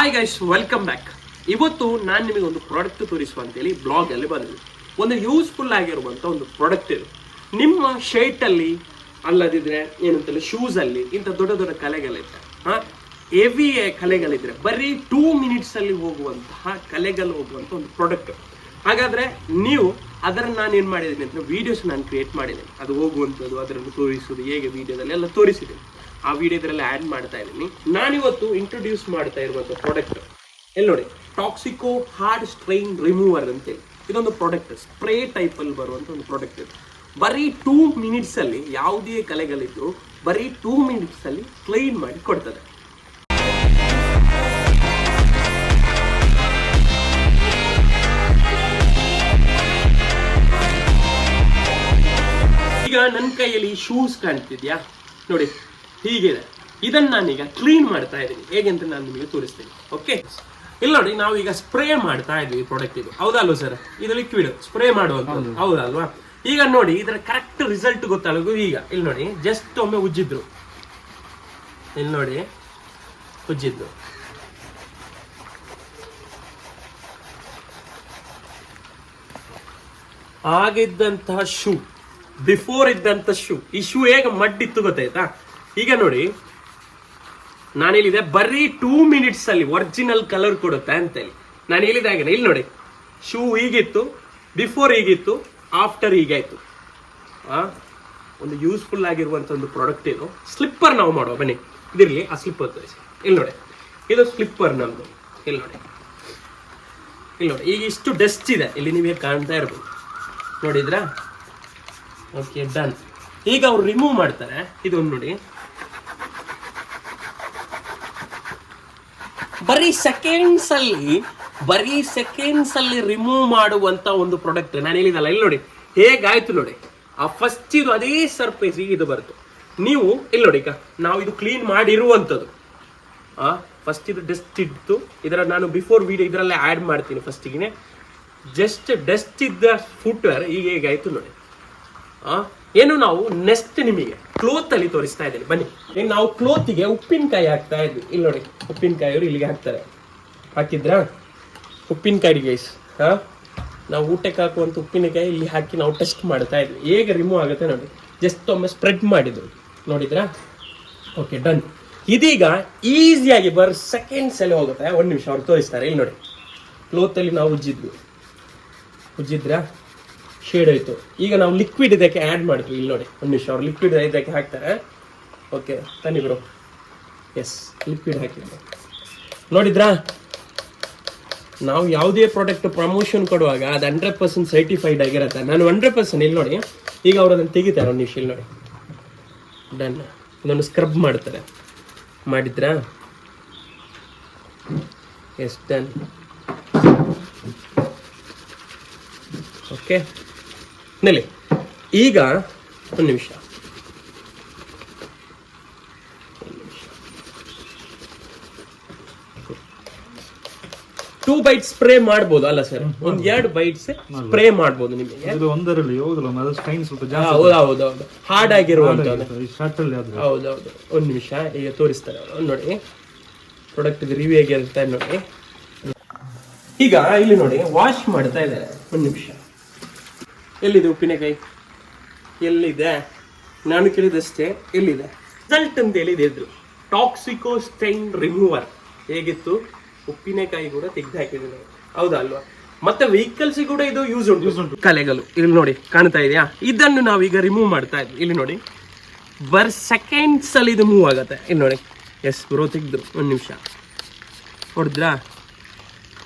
Hi guys welcome back ಇವತ್ತು ನಾನು ನಿಮಗೆ ಒಂದು ಪ್ರಾಡಕ್ಟ್ ತೋರಿಸುವ ಅಂತೇಳಿ ಬ್ಲಾಗ್ ಅಲ್ಲಿ ಬಂದಿದೆ. ಒಂದು ಯೂಸ್ಫುಲ್ ಆಗಿರುವಂಥ ಒಂದು ಪ್ರಾಡಕ್ಟ್ ಇದು. ನಿಮ್ಮ ಶರ್ಟ್ ಅಲ್ಲಿ, ಅಲ್ಲದಿದ್ರೆ ಏನಂತಲ್ಲ ಶೂಸ್ ಅಲ್ಲಿ ಇಂಥ ದೊಡ್ಡ ದೊಡ್ಡ ಕಲೆಗಳಿದ್ರೆ ಹಾಂ? ಹೆವಿ ಕಲೆಗಳಿದ್ರೆ, ಬರೀ ಟೂ ಮಿನಿಟ್ಸ್ ಅಲ್ಲಿ ಹೋಗುವಂತಹ ಕಲೆಗಳು ಹೋಗುವಂತ ಒಂದು ಪ್ರಾಡಕ್ಟ್ ಹಾಗಾದ್ರೆ ನೀವು ಅದರ ನಾನು ಏನು ಮಾಡಿದ್ದೀನಿ ಅಂತ ವಿಡಿಯೋಸ್ ನಾನು ಕ್ರಿಯೇಟ್ ಮಾಡಿದ್ದೀನಿ. ಅದು ಹೋಗುವಂಥದ್ದು ಅದರನ್ನು ತೋರಿಸೋದು ಹೇಗೆ ವಿಡಿಯೋದಲ್ಲಿ ಎಲ್ಲ ತೋರಿಸಿದ್ದೀನಿ. ಆ ವಿಡಿಯೋ ಇದರಲ್ಲಿ ಆ್ಯಡ್ ಮಾಡ್ತಾ ಇದ್ದೀನಿ. ನಾನಿವತ್ತು ಇಂಟ್ರೊಡ್ಯೂಸ್ ಮಾಡ್ತಾ ಇರುವಂಥ ಪ್ರಾಡಕ್ಟ್ ಎಲ್ಲಿ ನೋಡಿ? ಟಾಕ್ಸಿಕೋ ಹಾರ್ಡ್ ಸ್ಟ್ರೈನ್ ರಿಮೂವರ್ ಅಂತೇಳಿ ಇದೊಂದು ಪ್ರಾಡಕ್ಟ್ ಸ್ಪ್ರೇ ಟೈಪಲ್ಲಿ ಬರುವಂಥ ಒಂದು ಪ್ರಾಡಕ್ಟ್ ಇದು. ಬರೀ ಟೂ ಮಿನಿಟ್ಸಲ್ಲಿ ಯಾವುದೇ ಕಲೆಗಳಿದ್ದು ಬರೀ ಟೂ ಮಿನಿಟ್ಸಲ್ಲಿ ಕ್ಲೀನ್ ಮಾಡಿ ಕೊಡ್ತದೆ. ಈಗ ನನ್ನ ಕೈಯಲ್ಲಿ ಶೂಸ್ ಕಾಣ್ತಿದ್ಯಾ? ನೋಡಿ ಹೀಗಿದೆ. ಇದನ್ನ ನಾನೀಗ ಕ್ಲೀನ್ ಮಾಡ್ತಾ ಇದ್ದೀನಿ. ಹೇಗೆ ಅಂತ ನಾನು ನಿಮಗೆ ತೋರಿಸ್ತೀನಿ. ಓಕೆ ಇಲ್ಲಿ ನೋಡಿ ನಾವು ಈಗ ಸ್ಪ್ರೇ ಮಾಡ್ತಾ ಇದ್ವಿ ಪ್ರಾಡಕ್ಟ್ ಇದು. ಹೌದಲ್ವ ಸರ್ ಇದು ಲಿಕ್ವಿಡ್ ಸ್ಪ್ರೇ ಮಾಡುವಂಥದ್ದು. ಹೌದಲ್ವಾ? ಈಗ ನೋಡಿ ಇದರ ಕರೆಕ್ಟ್ ರಿಸಲ್ಟ್ ಗೊತ್ತಾಗೋದು ಈಗ. ಇಲ್ಲಿ ನೋಡಿ ಜಸ್ಟ್ ಒಮ್ಮೆ ಉಜ್ಜಿದ್ರು. ಇಲ್ಲಿ ನೋಡಿ ಉಜ್ಜಿದ್ರು. ಆಗಿದ್ದಂತಹ ಶೂ ಬಿಫೋರ್ ಇದ್ದಂತ ಶೂ ಈ ಶೂ ಹೇಗೆ ಮಡ್ಡಿತ್ತು ಗೊತ್ತಾಯ್ತಾ? ಈಗ ನೋಡಿ ನಾನು ಹೇಳಿದೆ ಬರೀ ಟೂ ಮಿನಿಟ್ಸ್ ಅಲ್ಲಿ ಒರಿಜಿನಲ್ ಕಲರ್ ಕೊಡುತ್ತೆ ಅಂತ ಹೇಳಿ ನಾನು ಹೇಳಿದ ಹಾಗೆ ಇಲ್ಲಿ ನೋಡಿ ಶೂ ಹೀಗಿತ್ತು ಬಿಫೋರ್ ಹೀಗಿತ್ತು ಆಫ್ಟರ್ ಹೀಗಾಯ್ತು. ಒಂದು ಯೂಸ್ಫುಲ್ ಆಗಿರುವಂತ ಒಂದು ಪ್ರಾಡಕ್ಟ್ ಇದು. ಸ್ಲಿಪ್ಪರ್ ನಾವು ಮಾಡುವ, ಬನ್ನಿ. ಇದಿರಲಿ, ಆ ಸ್ಲಿಪ್ಪರ್ ತೋರಿಸಿ. ಇಲ್ಲಿ ನೋಡಿ, ಇದು ಸ್ಲಿಪ್ಪರ್ ನಮ್ಮದು ಇಲ್ಲಿ ನೋಡಿ. ಇಲ್ಲಿ ನೋಡಿ, ಈಗ ಇಷ್ಟು ಡಸ್ಟ್ ಇದೆ. ಇಲ್ಲಿ ನೀವೇ ಕಾಣ್ತಾ ಇರ್ಬೋದು. ನೋಡಿದ್ರಾ? ಓಕೆ ಡನ್ ಈಗ ಅವ್ರು ರಿಮೂವ್ ಮಾಡ್ತಾರೆ. ಇದೊಂದು ನೋಡಿ. ಬರೀ ಸೆಕೆಂಡ್ಸ್ ಅಲ್ಲಿ, ಬರೀ ಸೆಕೆಂಡ್ಸ್ ಅಲ್ಲಿ ರಿಮೂವ್ ಮಾಡುವಂತ ಒಂದು ಪ್ರಾಡಕ್ಟ್ ನಾನು ಹೇಳಿದಲ್ಲ, ಇಲ್ಲಿ ನೋಡಿ, ಹೇಗಾಯ್ತು ನೋಡಿ, ಆ ಫಸ್ಟ್ ಇದು ಅದೇ ಸರ್ಫೇಸ್ ಇದು ಬರುತ್ತೆ. ನೀವು, ಇಲ್ಲಿ ನೋಡಿ, ಈಗ ನಾವು ಇದು ಕ್ಲೀನ್ ಮಾಡಿರುವಂಥದ್ದು ಆ ಫಸ್ಟ್ ಇದು ಡಸ್ಟ್ ಇತ್ತು ಇದರ ನಾನು ಬಿಫೋರ್ ವಿಡಿಯೋ ಇದರಲ್ಲೇ ಆ್ಯಡ್ ಮಾಡ್ತೀನಿ ಫಸ್ಟಿಗೆ ಜಸ್ಟ್ ಡಸ್ಟ್ ಇದ್ದ ಫುಟ್ವೇರ್ ಈಗ ಹೇಗಾಯ್ತು ನೋಡಿ. ಆ ಏನು ನಾವು ನೆಕ್ಸ್ಟ್ ನಿಮಗೆ ಕ್ಲೋತ್ ಅಲ್ಲಿ ತೋರಿಸ್ತಾ ಇದ್ದೀನಿ. ಬನ್ನಿ. ಈಗ ನಾವು ಕ್ಲೋತಿಗೆ ಉಪ್ಪಿನಕಾಯಿ ಹಾಕ್ತಾ ಇದ್ವಿ. ಇಲ್ಲಿ ನೋಡಿ, ಉಪ್ಪಿನಕಾಯಿ ಅವರು ಇಲ್ಲಿಗೆ ಹಾಕ್ತಾರೆ. ಹಾಕಿದ್ರಾ? ಉಪ್ಪಿನಕಾಯಿ ಗೈಸ್ ಹಾ? ನಾವು ಊಟಕ್ಕೆ ಹಾಕುವಂಥ ಉಪ್ಪಿನಕಾಯಿ ಇಲ್ಲಿ ಹಾಕಿ ನಾವು ಟೆಸ್ಟ್ ಮಾಡ್ತಾ ಇದ್ವಿ. ಹೇಗೆ ರಿಮೂವ್ ಆಗುತ್ತೆ ನೋಡಿ. ಜಸ್ಟ್ ಒಮ್ಮೆ ಸ್ಪ್ರೆಡ್ ಮಾಡಿದ್ರು ನೋಡಿದ್ರಾ? ಓಕೆ ಡನ್ ಇದೀಗ ಈಸಿಯಾಗಿ ಬರ್ ಸೆಕೆಂಡ್ಸ್ ಅಲ್ಲಿ ಹೋಗುತ್ತೆ. ಒಂದು ನಿಮಿಷ ಅವ್ರು ತೋರಿಸ್ತಾರೆ. ಇಲ್ಲಿ ನೋಡಿ. ಕ್ಲೋತಲ್ಲಿ ನಾವು ಉಜ್ಜಿದ್ವಿ. ಉಜ್ಜಿದ್ರಾ? ಶೇಡ್ ಆಯ್ತು. ಈಗ ನಾವು ಲಿಕ್ವಿಡ್ ಇದಕ್ಕೆ ಆ್ಯಡ್ ಮಾಡ್ತೀವಿ, ಇಲ್ಲಿ ನೋಡಿ. ಒಂದು ನಿಮಿಷ, ಅವ್ರು ಲಿಕ್ವಿಡ್ ಇದಕ್ಕೆ ಹಾಕ್ತಾರೆ. ಓಕೆ ತನ್ನಿ ಬ್ರೋ ಎಸ್ ಲಿಕ್ವಿಡ್ ಹಾಕಿದ್ರು ನೋಡಿದ್ರಾ? ನಾವು ಯಾವುದೇ ಪ್ರಾಡಕ್ಟ್ ಪ್ರಮೋಷನ್ ಕೊಡುವಾಗ ಅದು ಹಂಡ್ರೆಡ್ ಪರ್ಸೆಂಟ್ ಸರ್ಟಿಫೈಡ್ ಆಗಿರುತ್ತೆ. ನಾನು ಹಂಡ್ರೆಡ್ ಪರ್ಸೆಂಟ್ ಇಲ್ಲಿ ನೋಡಿ, ಈಗ ಅವ್ರು ಅದನ್ನು ತೆಗಿತಾರೆ ಒಂದು ನಿಮಿಷ, ಇಲ್ಲಿ ನೋಡಿ. ಡನ್ ಇದನ್ನು ಸ್ಕ್ರಬ್ ಮಾಡ್ತಾರೆ. ಮಾಡಿದ್ರಾ? ಎಸ್ ಡನ್ ಓಕೆ ನೆಲೆ. ಈಗ ಒಂದು ನಿಮಿಷ. ಟೂ ಬೈಟ್ ಸ್ಪ್ರೇ ಮಾಡ್ಬೋದು ಅಲ್ಲ ಸರ್ ಒಂದ್ ಎರಡು ಬೈಟ್ಸ್ ಸ್ಪ್ರೇ ಮಾಡ್ಬೋದು ನಿಮಗೆ. ಇದು ಒಂದರಲ್ಲಿ ಹೋಗಲ್ಲ ಅದು ಸ್ವಲ್ಪ ಹೌದು ಹೌದು ಹೌದು. ಹಾರ್ಡ್ ಆಗಿರುವಂತದ್ದು. ಒಂದ್ ಶರ್ಟ್ ಅಲ್ಲಿ ಆದ್ರೆ. ಹೌದೌದು ಒಂದು ನಿಮಿಷ ಈಗ ತೋರಿಸ್ತಾರೆ ನೋಡಿ. ಪ್ರಾಡಕ್ಟ್ ರಿವ್ಯೂ ಆಗಿರುತ್ತೆ ನೋಡಿ. ಈಗ ಇಲ್ಲಿ ನೋಡಿ ವಾಶ್ ಮಾಡ್ತಾ ಇದ್ದಾರೆ. ಒಂದು ನಿಮಿಷ. ಎಲ್ಲಿದೆ ಉಪ್ಪಿನಕಾಯಿ ಎಲ್ಲಿದೆ? ನಾನು ಕೇಳಿದಷ್ಟೇ ಎಲ್ಲಿದೆ? ರಿಸಲ್ಟ್ ಅಂತ ಹೇಳಿದೆ ಇದ್ರು. ಟಾಕ್ಸಿಕೋ ಸ್ಟೈನ್ ರಿಮೂವರ್ ಹೇಗಿತ್ತು ಉಪ್ಪಿನಕಾಯಿ ಕೂಡ ತೆಗೆದು ನಾವು ಹೌದಾ ಅಲ್ವಾ? ಮತ್ತೆ ವೆಹಿಕಲ್ಸ್ ಕೂಡ ಇದು ಯೂಸ್ ಉಂಟು. ಕಲೆಗಳು. ಇಲ್ಲಿ ನೋಡಿ ಕಾಣ್ತಾ ಇದೆಯಾ? ಇದನ್ನು ನಾವೀಗ ರಿಮೂವ್ ಮಾಡ್ತಾ ಇದ್ವಿ. ಇಲ್ಲಿ ನೋಡಿ. ಬರ್ ಸೆಕೆಂಡ್ಸ್ ಅಲ್ಲಿ ಇದು ಮೂವ್ ಆಗುತ್ತೆ. ಇಲ್ಲಿ ನೋಡಿ. ಎಸ್ ಬ್ರೋ ತೆಗ್ದು ಒಂದು ನಿಮಿಷ. ಹೊಡೆದ್ರಾ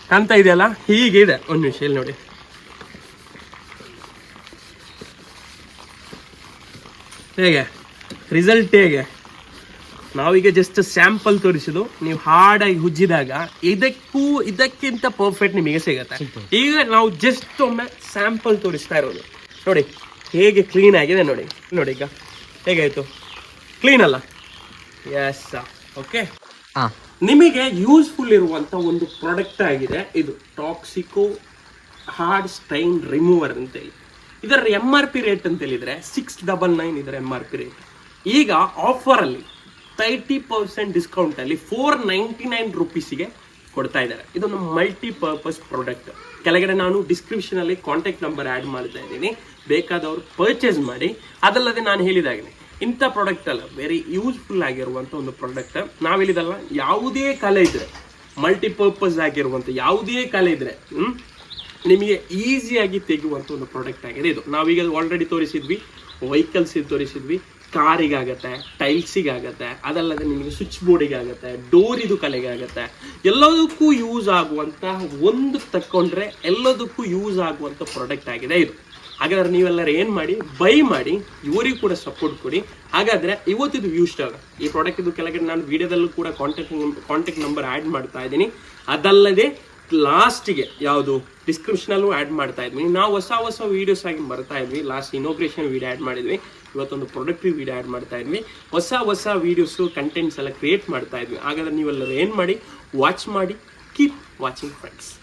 ಕಾಣ್ತಾ ಇದೆಯಲ್ಲ? ಹೀಗಿದೆ. ಒಂದು ನಿಮಿಷ ಇಲ್ಲಿ ನೋಡಿ. ಹೇಗೆ? ರಿಸಲ್ಟ್ ಹೇಗೆ? ನಾವೀಗ ಜಸ್ಟ್ ಸ್ಯಾಂಪಲ್ ತೋರಿಸಿದ್ದು. ನೀವು ಹಾಡಾಗಿ ಉಜ್ಜಿದಾಗ ಇದಕ್ಕೂ ಇದಕ್ಕಿಂತ ಪರ್ಫೆಕ್ಟ್ ನಿಮಗೆ ಸಿಗುತ್ತೆ. ಈಗ ನಾವು ಜಸ್ಟ್ ಒಮ್ಮೆ ಸ್ಯಾಂಪಲ್ ತೋರಿಸ್ತಾ ಇರೋದು. ನೋಡಿ ಹೇಗೆ ಕ್ಲೀನ್ ಆಗಿದೆ ನೋಡಿ. ನೋಡಿ ಈಗ. ಹೇಗಾಯಿತು ಕ್ಲೀನ್ ಅಲ್ಲ? ಎಸ್ ಓಕೆ ನಿಮಗೆ ಯೂಸ್ಫುಲ್ ಇರುವಂತ ಒಂದು ಪ್ರಾಡಕ್ಟ್ ಆಗಿದೆ. ಇದು ಟಾಕ್ಸಿಕೋ ಹಾರ್ಡ್ ಸ್ಟೈನ್ ರಿಮೂವರ್ ಅಂತೇಳಿ ಇದರ ಎಂ ಆರ್ ಪಿ ರೇಟ್ ಅಂತ ಹೇಳಿದ್ರೆ ಸಿಕ್ಸ್ ಡಬಲ್ ನೈನ್ ಇದರ ಎಂ ಆರ್ ಪಿ ರೇಟ್ ಈಗ ಆಫರ್ ಅಲ್ಲಿ ತರ್ಟಿ ಪರ್ಸೆಂಟ್ ಡಿಸ್ಕೌಂಟ್ ಅಲ್ಲಿ ಫೋರ್ ನೈಂಟಿ ನೈನ್ ರುಪೀಸಿಗೆ ಕೊಡ್ತಾ ಇದ್ದಾರೆ. ಇದೊಂದು ಮಲ್ಟಿ ಪರ್ಪಸ್ ಪ್ರಾಡಕ್ಟ್ ಕೆಳಗಡೆ ನಾನು ಡಿಸ್ಕ್ರಿಪ್ಷನ್ ಅಲ್ಲಿ ಕಾಂಟ್ಯಾಕ್ಟ್ ನಂಬರ್ ಆ್ಯಡ್ ಮಾಡ್ತಾ ಇದ್ದೀನಿ. ಬೇಕಾದವರು ಪರ್ಚೇಸ್ ಮಾಡಿ. ಅದಲ್ಲದೆ ನಾನು ಹೇಳಿದಾಗೆ ಇಂಥ ಪ್ರಾಡಕ್ಟ್ ಅಲ್ಲ ವೆರಿ ಯೂಸ್ಫುಲ್ ಆಗಿರುವಂಥ ಒಂದು ಪ್ರಾಡಕ್ಟ್ ನಾವಿಲ್ಲಿದಲ್ಲ ಯಾವುದೇ ಕಲೆ ಇದ್ರೆ ಮಲ್ಟಿಪರ್ಪಸ್ ಆಗಿರುವಂಥ ಯಾವುದೇ ಕಲೆ ಇದ್ರೆ ನಿಮಗೆ ಈಸಿಯಾಗಿ ತೆಗೆಯುವಂಥ ಒಂದು ಪ್ರಾಡಕ್ಟ್ ಆಗಿದೆ ಇದು. ನಾವೀಗ ಆಲ್ರೆಡಿ ತೋರಿಸಿದ್ವಿ. ವೆಹಿಕಲ್ಸ್ ತೋರಿಸಿದ್ವಿ. ಕಾರಿಗಾಗತ್ತೆ ಟೈಲ್ಸಿಗಾಗತ್ತೆ ಅದಲ್ಲದೆ ನಿಮಗೆ ಸ್ವಿಚ್ ಬೋರ್ಡಿಗಾಗತ್ತೆ ಡೋರಿದು ಇದು ಕಲೆಗೆ ಎಲ್ಲದಕ್ಕೂ ಯೂಸ್ ಆಗುವಂಥ ಒಂದು ತಕ್ಕೊಂಡ್ರೆ ಎಲ್ಲದಕ್ಕೂ ಯೂಸ್ ಆಗುವಂಥ ಪ್ರಾಡಕ್ಟ್ ಆಗಿದೆ ಇದು. ಹಾಗಾದ್ರೆ ನೀವೆಲ್ಲರೂ ಏನು ಮಾಡಿ ಬೈ ಮಾಡಿ, ಇವರಿಗೂ ಕೂಡ ಸಪೋರ್ಟ್ ಕೊಡಿ. ಹಾಗಾದರೆ ಇವತ್ತಿದು ವ್ಯೂ ಸ್ಟಾರ್ ಈ ಪ್ರಾಡಕ್ಟ್ ಇದು ಕೆಳಗಡೆ ನಾನು ವಿಡಿಯೋದಲ್ಲೂ ಕೂಡ ಕಾಂಟ್ಯಾಕ್ಟ್ ಕಾಂಟ್ಯಾಕ್ಟ್ ನಂಬರ್ ಆ್ಯಡ್ ಮಾಡ್ತಾ ಇದ್ದೀನಿ. ಅದಲ್ಲದೆ ಲಾಸ್ಟಿಗೆ ಯಾವುದು ಡಿಸ್ಕ್ರಿಪ್ಷನಲ್ಲೂ ಆ್ಯಡ್ ಮಾಡ್ತಾ ಇದ್ವಿ. ನಾವು ಹೊಸ ಹೊಸ ವೀಡಿಯೋಸ್ ಆಗಿ ಬರ್ತಾ ಇದ್ವಿ. ಲಾಸ್ಟ್ ಇನೋಗ್ರೇಷನ್ ವೀಡಿಯೋ ಆ್ಯಡ್ ಮಾಡಿದ್ವಿ. ಇವತ್ತೊಂದು ಪ್ರೊಡಕ್ಟಿವ್ ವೀಡಿಯೋ ಆ್ಯಡ್ ಮಾಡ್ತಾ ಇದ್ವಿ. ಹೊಸ ಹೊಸ ವೀಡಿಯೋಸು ಕಂಟೆಂಟ್ಸ್ ಎಲ್ಲ ಕ್ರಿಯೇಟ್ ಮಾಡ್ತಾ ಇದ್ವಿ. ಹಾಗಾದ್ರೆ ನೀವೆಲ್ಲರೂ ಏನು ಮಾಡಿ? ವಾಚ್ ಮಾಡಿ. Keep watching friends